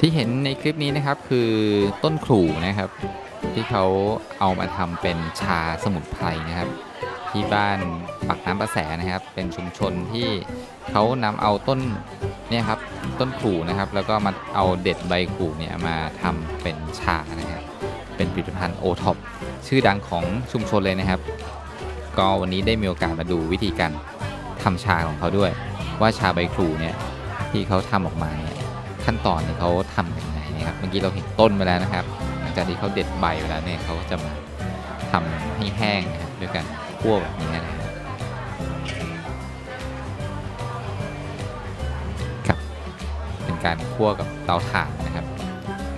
ที่เห็นในคลิปนี้นะครับคือต้นขลู่นะครับ ที่เขาเอามาทำเป็นชาสมุนไพรนะครับ ที่บ้านปากน้ำประแสนะครับ เป็นชุมชนที่เขานำเอาต้นเนี่ยครับต้นขลู่นะครับ แล้วก็มาเอาเด็ดใบขลู่เนี่ยมาทำเป็นชานะครับ เป็นผลิตภัณฑ์โอท็อปชื่อดังของชุมชนเลยนะครับ ก็วันนี้ได้มีโอกาสมาดูวิธีการทำชาของเขาด้วย ว่าชาใบขลู่เนี่ยที่เขาทำออกมาเนี่ย ขั้นตอนเนี่ยเขาทำยังไงนะครับเมื่อกี้เราเห็นต้นไปแล้วนะครับ หลังจากที่เขาเด็ดใบไปแล้วเนี่ยเขาก็จะมาทำให้แห้งนะครับด้วยการคั่วแบบนี้นะครับครับเป็นการคั่วกับเตาถ่านนะครับ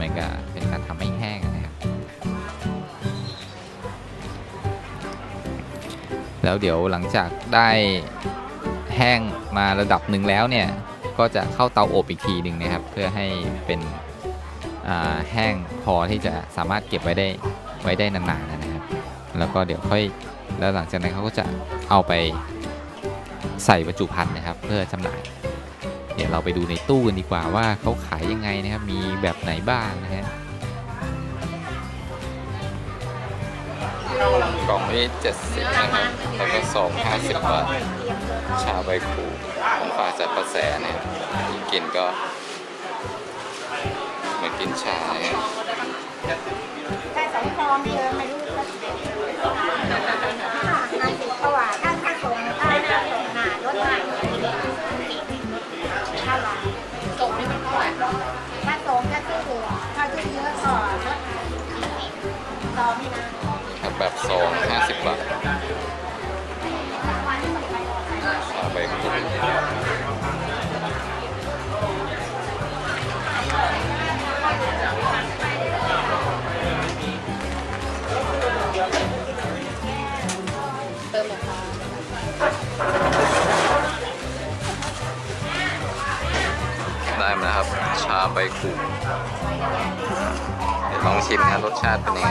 มือนกับเป็นการทำให้แห้งนะครับ แล้วเดี๋ยวหลังจากได้แห้งมาระดับหนึ่งแล้วเนี่ย ก็จะเข้าเตาอบอีกทีหนึ่งนะครับ เพื่อให้เป็นแห้งพอที่จะสามารถเก็บไว้ได้ไว้ได้นานๆนะครับ แล้วก็เดี๋ยวค่อยแล้วหลังจากนั้นเขาก็จะเอาไปใส่บรรจุภัณฑ์นะครับ เพื่อจำหน่าย เดี๋ยวเราไปดูในตู้กันดีกว่าว่าเขาขายยังไงนะครับ มีแบบไหนบ้างนะฮะ กล่องนี้ 70 นะครับ แล้วก็สอง50 บาท ชาใบคูของฝาจัดประแสเนี่ยกินก็เหมือนกินชาเนี่ย นะครับแบบบาทชาใบคูได้มาแล้วครับ ชาใบคูเดี๋ยวลองชิมนะรสชาติเป็นยังไง